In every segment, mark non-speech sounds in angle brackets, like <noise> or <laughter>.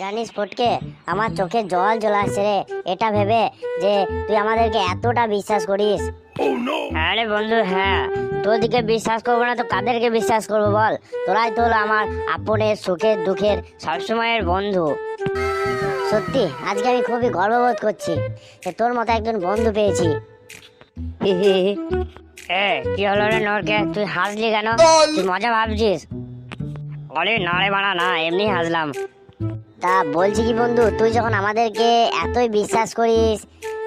জানিস ফটকে আমার চোখে জল চলে আসছে রে। এটা ভেবে যে তুই আমাদেরকে এতটা বিশ্বাস করিস। আরে বন্ধু হ্যাঁ। তোর দিকে বিশ্বাস করব না, তো কাদেরকে বিশ্বাস করব বল? তোরাই তো হলো আমার আপনের সুখের, দুঃখের, সবসময়ের বন্ধু। সত্যি, আজকে আমি খুবই গর্ববোধ করছি যে তোর মতো একজন বন্ধু পেয়েছি। এ, কি হলো রে নরকে? তুই হাসলি কেন? তুই মজা ভাবছিস? আরে না রে বাড়া, না, এমনি হাসলাম। তা বলছি কি বন্ধু তুই যখন আমাদেরকে এতই বিশ্বাস করিস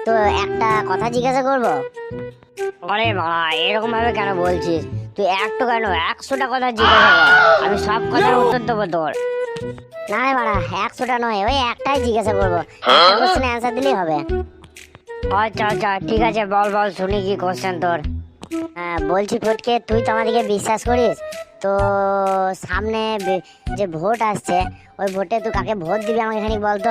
তো একটা কথা জিজ্ঞাসা করব? আরে বাড়া এরকম ভাবে কেন বলছিস? তুই একটু কেন একশোটা কথা জিজ্ঞাসা কর আমি সব কথার উত্তর দেবো তোর। না রে বাড়া একশোটা নয় ওই একটাই জিজ্ঞাসা করব। কোশ্চেনে অ্যান্সার দিলেই হবে। আচ্ছা আচ্ছা ঠিক আছে বল বল শুনি কি কোশ্চেন তোর। বলছি ফটকে তুই তো আমাদেরকে বিশ্বাস করিস। তো সামনে যে ভোট আসছে ওই ভোটে তুই কাকে ভোট দিবি আমাকে খানিক বলতো?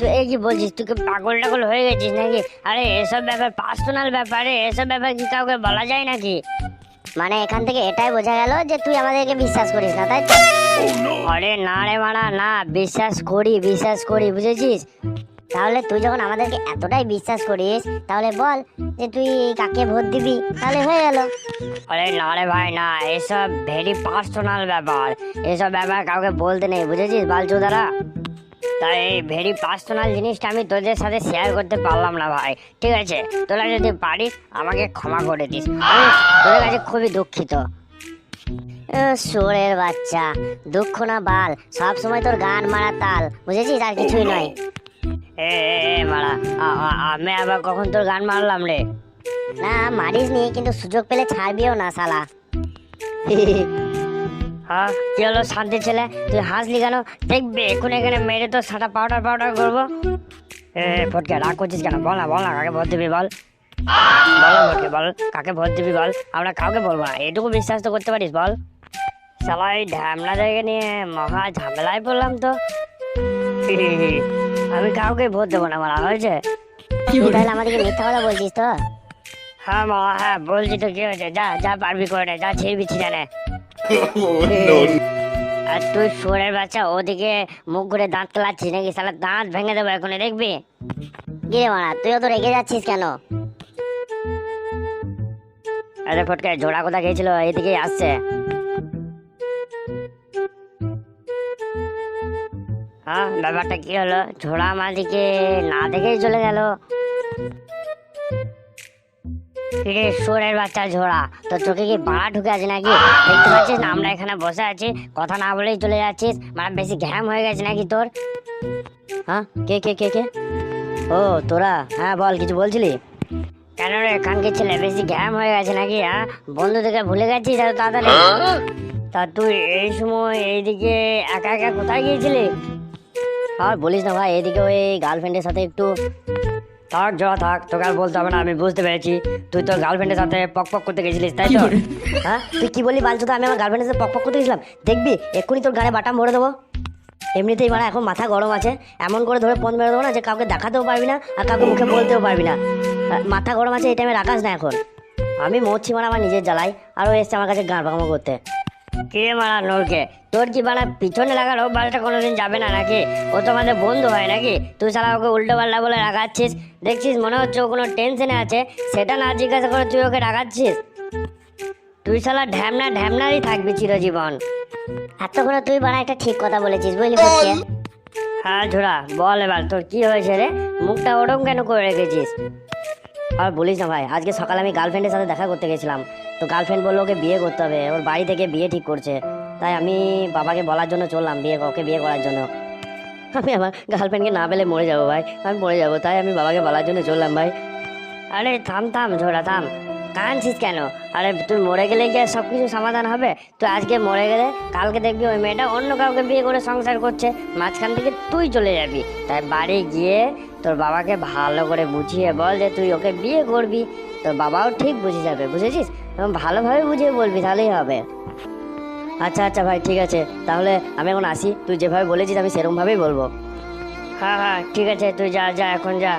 তুই এই কি বলছিস? তুই কি পাগল টাগল হয়ে গেছিস নাকি? আরে এসব ব্যাপার পার্সোনাল ব্যাপারে এসব ব্যাপার কি কাউকে বলা যায় নাকি? মানে এখান থেকে এটাই বোঝা গেল যে তুই আমাদেরকে বিশ্বাস করিস না তাই তো? আরে না রে মানা না বিশ্বাস করি বিশ্বাস করি বুঝেছিস? তাহলে তুই যখন আমাদেরকে এতটাই বিশ্বাস করিস, তাহলে বল যে তুই কাকে ভোট দিবি? তাহলে হয়ে গেল। আরে না রে ভাই, না, এসব ভেরি পার্সোনাল ব্যাপার। এসব ব্যাপার কাউকে বলতে নেই, বুঝেছিস বালচুদারা? তাই এই ভেরি পার্সোনাল জিনিসটা আমি তোদের সাথে শেয়ার করতে পারলাম না ভাই, ঠিক আছে? তোরা যদি পারিস, আমাকে ক্ষমা করে দিস। আমি তোদের কাছে খুবই দুঃখিত। সোরের বাচ্চা, দুঃখ না বাল সব সময় তোর গান মারা তাল, বুঝেছিস? আর কিছুই নয়। এ মারা আমি আবার কখন তোর গান মারলাম রে? না মারিস নি কিন্তু সুযোগ পেলে ছাড়বিও না শালা। হ্যাঁ কি হলো শান্তি ছেলে? তুই হাসলি কেন? দেখবে এখন এখানে মেরে তো সাটা পাউডার পাউডার করব। এ ফটকে রাগ করছিস কেন? বল না বল না কাকে ভোট দিবি বল? বল ফটকে বল কাকে ভোট দিবি বল? আমরা কাউকে বলব না এটুকু বিশ্বাস তো করতে পারিস বল। সবাই ঢ্যামনা জায়গা নিয়ে মহা ঝামেলায় পড়লাম তো। আমি কাউকে ভোট দেবো না মারা হয়েছে। তাহলে আমাদেরকে মিথ্যা কথা বলছিস তো? হ্যাঁ মা হ্যাঁ বলছি তো কি হয়েছে? যা যা পারবি করে নে, যা ছিড়বি ছিঁড়ে নে <laughs> আর তুই শুয়ারের বাচ্চা ওদিকে মুখ ঘুরে দাঁত কেলাচ্ছিস নাকি? সালা দাঁত ভেঙে দেবো এখন দেখবি? কি রে মারা তুইও তো রেগে যাচ্ছিস কেন? আরে ফটকে ঝোড়া কোথা গিয়েছিল এদিকেই আসছে। হ্যাঁ ব্যাপারটা কি হলো? ঝোড়া আমাদিকে না দেখেই চলে গেল। কিরে সোরের বাচ্চা ঝোড়া। তোর চোখে কি বাড়া ঢুকে আছে নাকি? দেখতে পাচ্ছিস না আমরা এখানে বসে আছি। কথা না বলেই চলে যাচ্ছিস। মানে বেশি ঘ্যাম হয়ে গেছে নাকি তোর? হ্যাঁ কে কে কে কে? ও তোরা? হ্যাঁ বল কিছু বলছিলি? কেন রে কানকে ছেলে বেশি ঘ্যাম হয়ে গেছে নাকি হ্যাঁ? বন্ধু থেকে ভুলে গেছিস এত তাড়াতাড়ি? তা তুই এই সময় এইদিকে একা একা কোথায় গিয়েছিলি? আর বলিস না ভাই এদিকে ওই গার্লফ্রেন্ডের সাথে একটু থাক জ থাক তোকে আর বলতে হবে না আমি বুঝতে পেরেছি। তুই তোর গার্লফ্রেন্ডের সাথে পক পক করতে গেছিলিস তাই তো? <laughs> হ্যাঁ? তুই কি বললি বাঞ্চু আমি আমার গার্লফ্রেন্ডের সাথে পক পক করতে গেছিলাম? দেখবি এক্ষুনি তোর গানে বাটাম ভরে দেবো। এমনিতেই মানে এখন মাথা গরম আছে। এমন করে ধরে ফোন মেরে দেবো না যে কাউকে দেখাতেও পারবি না আর কাউকে মুখে বলতেও পারবি না। মাথা গরম আছে এই টাইমে রাখাস না এখন। আমি মরছি মানে আমার নিজের জ্বালাই আর ও এসছে আমার কাছে গান পাকামো করতে। কে মারা নোরকে তোর কি বানা পিছনে লাগার বালটা কোনোদিন যাবে না নাকি? ও তো আমাদের বন্ধু হয় নাকি? তুই সারা ওকে উল্টো পাল্টা বলে রাগাচ্ছিস? দেখছিস মনে হচ্ছে ও কোনো টেনশনে আছে? সেটা না জিজ্ঞাসা করে তুই ওকে রাগাচ্ছিস? তুই শালা ঢ্যামনা ঢ্যামনারই থাকবি চিরজীবন। এতক্ষণে তুই বানা একটা ঠিক কথা বলেছিস বুঝলি বুঝছে হ্যাঁ ঝোড়া বল এবার তোর কি হয়েছে রে? মুখটা ওরম কেন করে রেখেছিস? আর বলিস না ভাই, আজকে সকালে আমি গার্লফ্রেন্ডের সাথে দেখা করতে গেছিলাম। তো গার্লফ্রেন্ড বলল ওকে বিয়ে করতে হবে, ওর বাড়ি থেকে বিয়ে ঠিক করছে। তাই আমি বাবাকে বলার জন্য চললাম, বিয়ে, ওকে বিয়ে করার জন্য। আমি আমার গার্লফ্রেন্ডকে না পেলে মরে যাব ভাই, আমি মরে যাব, তাই আমি বাবাকে বলার জন্য চললাম ভাই। আরে থাম থাম ঝোড়া থাম। কাঁদছিস কেন? আরে, তুই মরে গেলে কি সব কিছু সমাধান হবে। তুই আজকে মরে গেলে কালকে দেখবি ওই মেয়েটা অন্য কাউকে বিয়ে করে সংসার করছে। মাঝখান থেকে তুই চলে যাবি। তাই বাড়ি গিয়ে তোর বাবাকে ভালো করে বুঝিয়ে বল যে তুই ওকে বিয়ে করবি। তোর বাবাও ঠিক বুঝে যাবে, বুঝেছিস? এবং ভালোভাবে বুঝিয়ে বলবি, তাহলেই হবে। আচ্ছা আচ্ছা ভাই, ঠিক আছে। তাহলে আমি এখন আসি। তুই যেভাবে বলেছিস আমি সেরকমভাবেই বলব। হ্যাঁ হ্যাঁ ঠিক আছে। তুই যা যা, এখন যা।